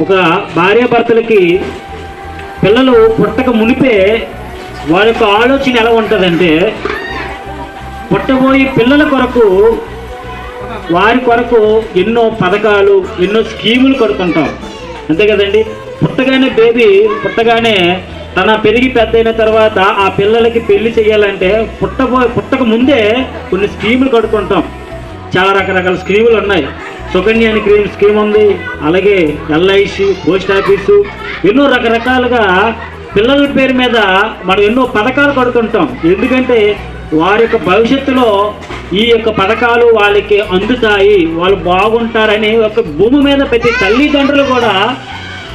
ఒక భార్యాభర్తలకి పిల్లలు పుట్టక మునిపే వారి యొక్క ఆలోచన ఎలా ఉంటుందంటే పుట్టబోయే పిల్లల కొరకు వారి కొరకు ఎన్నో పథకాలు ఎన్నో స్కీములు కడుతుంటాం. అంతే కదండి? పుట్టగానే బేబీ పుట్టగానే తన పెరిగి పెద్దయిన తర్వాత ఆ పిల్లలకి పెళ్ళి చేయాలంటే పుట్టబో పుట్టక ముందే కొన్ని స్కీములు కడుకుంటాం చాలా రకరకాల స్కీములు ఉన్నాయి. సుకన్య అని క్రీమ్ స్కీమ్ ఉంది. అలాగే ఎల్ఐసి పోస్ట్ ఆఫీసు ఎన్నో రకరకాలుగా పిల్లల పేరు మీద మనం ఎన్నో పథకాలు కడుతుంటాం. ఎందుకంటే వారి యొక్క భవిష్యత్తులో ఈ యొక్క పథకాలు వాళ్ళకి అందుతాయి. వాళ్ళు బాగుంటారని ఒక భూమి మీద ప్రతి తల్లిదండ్రులు కూడా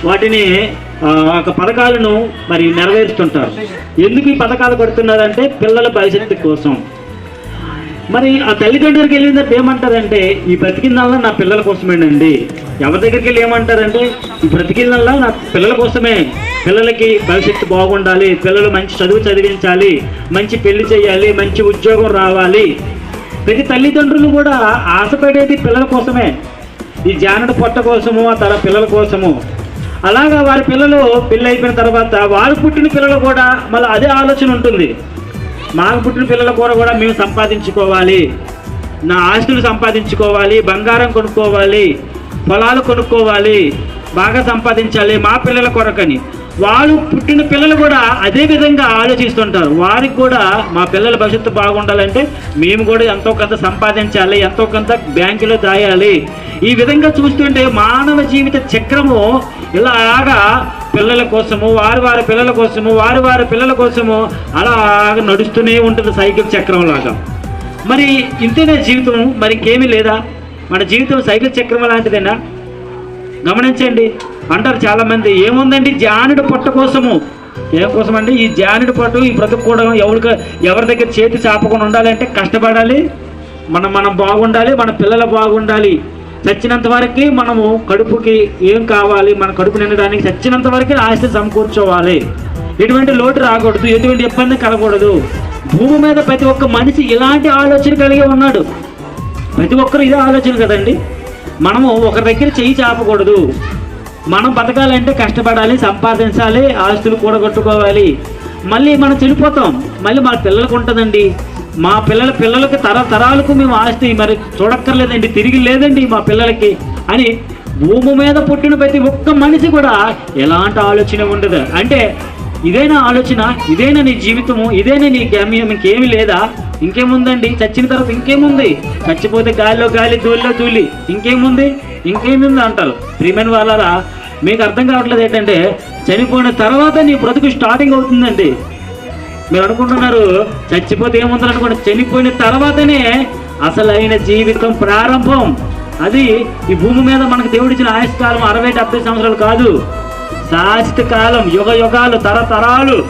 వాటిని ఒక పథకాలను మరి నెరవేరుస్తుంటారు. ఎందుకు ఈ పథకాలు కడుతున్నారంటే పిల్లల భవిష్యత్తు కోసం. మరి ఆ తల్లిదండ్రులకి వెళ్ళిన ఏమంటారంటే ఈ బ్రతికిందల్లా నా పిల్లల కోసమేనండి. ఎవరి దగ్గరికి వెళ్ళి ఏమంటారంటే ఈ బ్రతికిందల్లా నా పిల్లల కోసమే. పిల్లలకి భవిష్యత్తు బాగుండాలి. పిల్లలు మంచి చదువు చదివించాలి. మంచి పెళ్ళి చేయాలి. మంచి ఉద్యోగం రావాలి. ప్రతి తల్లిదండ్రులు కూడా ఆశపడేది పిల్లల కోసమే. ఈ జానడు పొట్ట కోసము ఆ తన పిల్లల కోసము. అలాగా వారి పిల్లలు పెళ్ళి అయిపోయిన తర్వాత వారు పుట్టిన పిల్లలు కూడా మళ్ళీ అదే ఆలోచన ఉంటుంది. మాకు పుట్టిన పిల్లల కూర కూడా మేము సంపాదించుకోవాలి. నా ఆస్తులు సంపాదించుకోవాలి బంగారం కొనుక్కోవాలి పొలాలు కొనుక్కోవాలి బాగా సంపాదించాలి మా పిల్లల కొరకని. వాళ్ళు పుట్టిన పిల్లలు కూడా అదే విధంగా ఆలోచిస్తుంటారు. వారికి కూడా మా పిల్లల భవిష్యత్తు బాగుండాలంటే మేము కూడా ఎంతో కొంత సంపాదించాలి ఎంతో కొంత బ్యాంకులో దాయాలి. ఈ విధంగా చూస్తుంటే మానవ జీవిత చక్రము ఇలాగా పిల్లల కోసము వారి వారి పిల్లల కోసము వారి వారి పిల్లల కోసము అలా నడుస్తూనే ఉంటుంది సైకిల్ చక్రం లాగా. మరి ఇంతేనా జీవితం మరి ఇంకేమీ లేదా? మన జీవితం సైకిల్ చక్రం లాంటిదేనా? గమనించండి అంటారు చాలామంది ఏముందండి జానుడు పొట్ట కోసము? ఏం కోసం అండి ఈ జానుడు పొట్ట ఈ బ్రతుక్కోవడం ఎవరికి ఎవరి దగ్గర చేతి చాపకుండా ఉండాలంటే కష్టపడాలి. మనం మనం బాగుండాలి మన పిల్లలు బాగుండాలి. చచ్చినంత వరకు మనము కడుపుకి ఏం కావాలి మన కడుపు నిండడానికి చచ్చినంత వరకు ఆస్తి సమకూర్చోవాలి ఎటువంటి లోటు రాకూడదు ఎటువంటి ఇబ్బంది కలగకూడదు. భూమి మీద ప్రతి ఒక్క మనిషి ఇలాంటి ఆలోచన కలిగి ఉన్నాడు. ప్రతి ఒక్కరు ఇదే ఆలోచన కదండి? మనము ఒకరి దగ్గర చెయ్యి చాపకూడదు. మనం బతకాలంటే కష్టపడాలి సంపాదించాలి ఆస్తులు కూడగొట్టుకోవాలి. మళ్ళీ మనం చనిపోతాం మళ్ళీ మన పిల్లలకు ఉంటుందండి. మా పిల్లల పిల్లలకు తరతరాలకు మేము ఆస్తి. మరి చూడక్కర్లేదండి తిరిగి లేదండి మా పిల్లలకి అని భూమి మీద పుట్టిన ప్రతి ఒక్క మనిషి కూడా ఎలాంటి ఆలోచన ఉండదు. అంటే ఇదేనా ఆలోచన? ఇదేనా నీ జీవితము? ఇదేనా నీ గమ్యం? ఇంకేమి లేదా? ఇంకేముందండి? చచ్చిన తర్వాత ఇంకేముంది? చచ్చిపోతే గాలిలో గాలి ధూళిలో ధూళి. ఇంకేముంది? ఇంకేముంది అంటారు. ప్రియమైన వాళ్ళరా మీకు అర్థం కావట్లేదు ఏంటంటే చనిపోయిన తర్వాత నీ బ్రతుకు స్టార్టింగ్ అవుతుందండి. మీరు అనుకుంటున్నారు చచ్చిపోతే ఏముందని అనుకోండి చనిపోయిన తర్వాతనే అసలైన జీవితం ప్రారంభం. అది ఈ భూమి మీద మనకు దేవుడిచ్చిన ఆయుష్కాలం అరవై డెబ్బై సంవత్సరాలు కాదు. శాశ్వత కాలం యుగ యుగాలు తరతరాలు.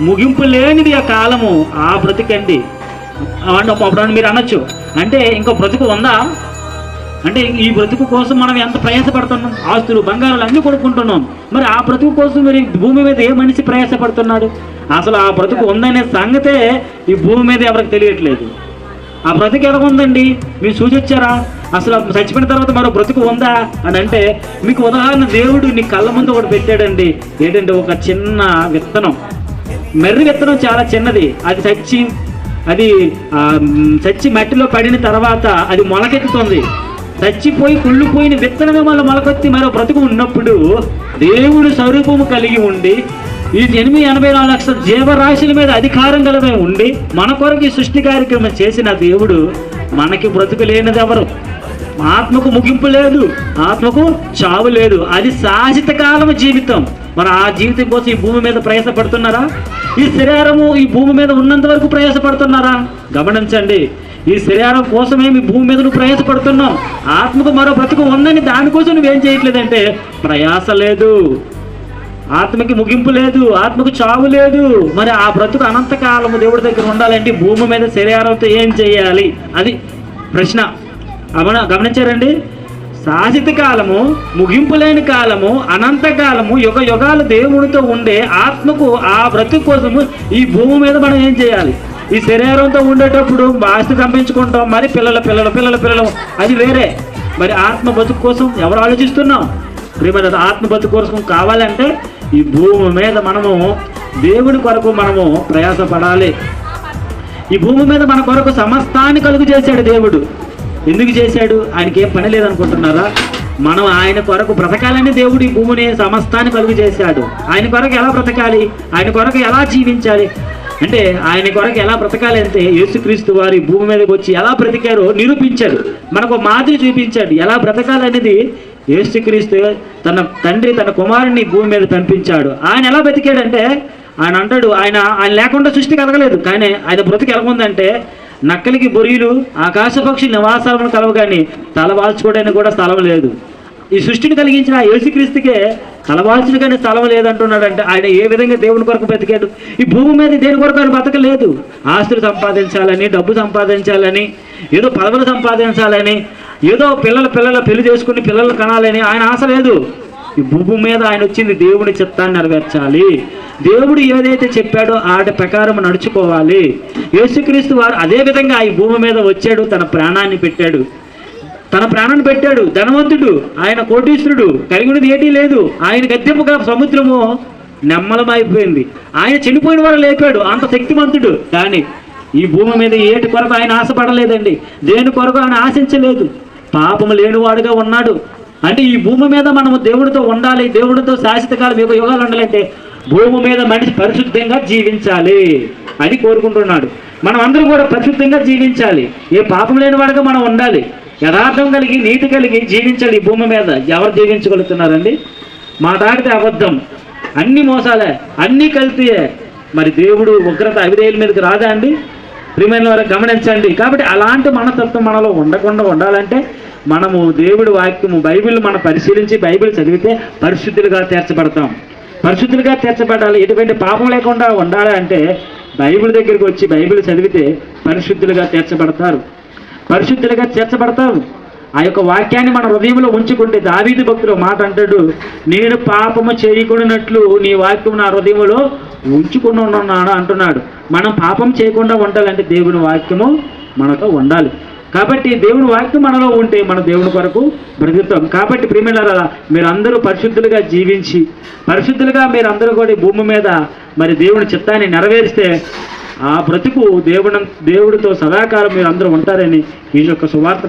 ముగింపు లేనిది ఆ కాలము ఆ బ్రతికండి. అప్పుడు మీరు అనొచ్చు. అంటే ఇంకో బ్రతుకు ఉందా? అంటే ఈ బ్రతుకు కోసం మనం ఎంత ప్రయాసపడుతున్నాం? ఆస్తులు బంగారాలు అన్ని కొనుక్కుంటున్నాం. మరి ఆ బ్రతుకు కోసం మరి భూమి మీద ఏ మనిషి ప్రయాసపడుతున్నాడు? అసలు ఆ బ్రతుకు ఉందనే సంగతే ఈ భూమి మీద ఎవరికి తెలియట్లేదు. ఆ బ్రతుకు ఎలా ఉందండి? మీరు సూచించారా అసలు చచ్చిపోయిన తర్వాత మరో బ్రతుకు ఉందా? అని అంటే మీకు ఉదాహరణ దేవుడు నీ కళ్ళ ముందు ఒకటి పెట్టాడండి. ఏంటంటే ఒక చిన్న విత్తనం. మెర్రి విత్తనం చాలా చిన్నది. అది చచ్చి అది చచ్చి మట్టిలో పడిన తర్వాత అది మొలకెత్తుతుంది. చచ్చిపోయి కుళ్ళిపోయిన విత్తనమే మళ్ళీ మొలకొత్తి మరో బ్రతుకు ఉన్నప్పుడు దేవుడు స్వరూపము కలిగి ఉండి ఈ ఎనిమిది ఎనభై నాలుగు లక్షల జీవరాశుల మీద అధికారం కలమే ఉండి మన కొరకు ఈ సృష్టి కార్యక్రమం చేసిన దేవుడు మనకి బ్రతుకు లేనిది ఎవరు ఆత్మకు ముగింపు లేదు ఆత్మకు చావు లేదు. అది శాశ్వత కాలము జీవితం. మరి ఆ జీవితం కోసం ఈ భూమి మీద ప్రయాసపడుతున్నారా? ఈ శరీరము ఈ భూమి మీద ఉన్నంత వరకు ప్రయాసపడుతున్నారా? గమనించండి ఈ శరీరం కోసమే మీ భూమి మీద నువ్వు ప్రయాసపడుతున్నావు. ఆత్మకు మరో బ్రతుకు ఉందని దానికోసం నువ్వేం చేయట్లేదంటే ప్రయాస లేదు. ఆత్మకి ముగింపు లేదు ఆత్మకు చావు లేదు. మరి ఆ బ్రతుకు అనంతకాలము దేవుడి దగ్గర ఉండాలంటే భూమి మీద శరీరంతో ఏం చేయాలి? అది ప్రశ్న. గమన గమనించారండి? శాశ్వత కాలము ముగింపు లేని కాలము అనంతకాలము యుగ యుగాలు దేవునితో ఉండే ఆత్మకు ఆ బ్రతుకు కోసము ఈ భూమి మీద మనం ఏం చేయాలి? ఈ శరీరంతో ఉండేటప్పుడు ఆస్తి సంపించుకుంటాం మరి పిల్లల పిల్లల పిల్లల పిల్లలు. అది వేరే. మరి ఆత్మ బతుకు కోసం ఎవరు ఆలోచిస్తున్నాం? ప్రేమ ఆత్మ బతుకు కోసం కావాలంటే ఈ భూమి మీద మనము దేవుని కొరకు మనము ప్రయాసపడాలి. ఈ భూమి మీద మన కొరకు సమస్తాన్ని కలుగు చేశాడు దేవుడు. ఎందుకు చేశాడు? ఆయనకి ఏం పని లేదనుకుంటున్నారా? మనం ఆయన కొరకు బ్రతకాలని దేవుడు ఈ భూమిని సమస్తాన్ని కలుగు చేశాడు. ఆయన కొరకు ఎలా బ్రతకాలి? ఆయన కొరకు ఎలా జీవించాలి? అంటే ఆయన కొరకు ఎలా బ్రతకాలి అంటే యేసుక్రీస్తు వారి భూమి మీదకి వచ్చి ఎలా బ్రతికారో నిరూపించాడు. మనకు ఒక మాదిరి చూపించాడు. ఎలా బ్రతకాలి అనేది యేసుక్రీస్తు తన తండ్రి తన కుమారుని భూమి మీద పంపించాడు. ఆయన ఎలా బ్రతికాడంటే ఆయన అంటాడు ఆయన ఆయన లేకుండా సృష్టి కలగలేదు. కానీ ఆయన బ్రతికి ఎలాగుందంటే నక్కలికి బొరియలు ఆకాశపక్షి నివాసాలను కలవగాని తలవాల్చుకోవడానికి కూడా స్థలం లేదు. ఈ సృష్టిని కలిగించిన యేసుక్రీస్తుకే కలవాల్సినగానే స్థలం లేదంటున్నాడంటే ఆయన ఏ విధంగా దేవుని కొరకు బ్రతికాడు? ఈ భూమి మీద దేని కొరకు ఆయన బతకలేదు? ఆస్తులు సంపాదించాలని డబ్బు సంపాదించాలని ఏదో పదవులు సంపాదించాలని ఏదో పిల్లల పిల్లల పెళ్ళి చేసుకుని పిల్లలు కనాలని ఆయన ఆశ లేదు. ఈ భూమి మీద ఆయన వచ్చింది దేవుని చిత్తాన్ని నెరవేర్చాలి. దేవుడు ఏదైతే చెప్పాడో ఆట ప్రకారం నడుచుకోవాలి. యేసుక్రీస్తు వారు అదే విధంగా ఈ భూమి మీద వచ్చాడు తన ప్రాణాన్ని పెట్టాడు. తన ప్రాణాన్ని పెట్టాడు ధనవంతుడు ఆయన కోటీశ్వరుడు కలిగినది ఏటీ లేదు. ఆయన గద్దెముగా సముద్రము నెమ్మలమైపోయింది. ఆయన చనిపోయిన వారు లేపాడు అంత శక్తివంతుడు కానీ ఈ భూమి మీద ఏటి కొరకు ఆయన ఆశపడలేదండి. దేని కొరకు ఆయన ఆశించలేదు? పాపము లేనివాడుగా ఉన్నాడు. అంటే ఈ భూమి మీద మనము దేవుడితో ఉండాలి దేవుడితో శాశ్వత కాలం యుగ యుగాలు ఉండాలంటే భూమి మీద మనిషి పరిశుద్ధంగా జీవించాలి అని కోరుకుంటున్నాడు. మనం అందరం కూడా పరిశుద్ధంగా జీవించాలి. ఏ పాపం లేనివాడుగా మనం ఉండాలి. యథార్థం కలిగి నీతి కలిగి జీవించాలి ఈ భూమి మీద ఎవరు జీవించగలుగుతున్నారండి? మాట్లాడితే అబద్ధం. అన్ని మోసాలే అన్ని కల్తీయే. మరి దేవుడు ఉగ్రత అవిధేయుల మీదకి రాదా అండి? ప్రియమైన వారు గమనించండి. కాబట్టి అలాంటి మనతత్వం మనలో ఉండకుండా ఉండాలంటే మనము దేవుడి వాక్యము బైబిల్ మనం పరిశీలించి బైబిల్ చదివితే పరిశుద్ధులుగా తీర్చబడతాం. పరిశుద్ధులుగా తీర్చబడాలి. ఎటువంటి పాపం లేకుండా ఉండాలి అంటే బైబిల్ దగ్గరికి వచ్చి బైబిల్ చదివితే పరిశుద్ధులుగా తీర్చబడతారు. పరిశుద్ధులుగా చేర్చబడతావు ఆ యొక్క వాక్యాన్ని మన హృదయంలో ఉంచుకుంటే దావీది భక్తులు మాట అంటాడు నేను పాపము చేయకూడనట్లు నీ వాక్యం నా హృదయంలో ఉంచుకుని ఉన్నాను అంటున్నాడు. మనం పాపం చేయకుండా ఉండాలంటే దేవుని వాక్యము మనతో ఉండాలి. కాబట్టి దేవుని వాక్యం మనలో ఉంటే మన దేవుని కొరకు బ్రతుకుతాం. కాబట్టి క్రిమినరలా మీరు అందరూ పరిశుద్ధులుగా జీవించి పరిశుద్ధులుగా మీరు అందరూ కూడా భూమి మీద మరి దేవుని చిత్తాన్ని నెరవేరిస్తే ఆ బ్రతుకు దేవుడు దేవుడితో సదాకాలం మీరు అందరూ ఉంటారని ఈ యొక్క సువార్త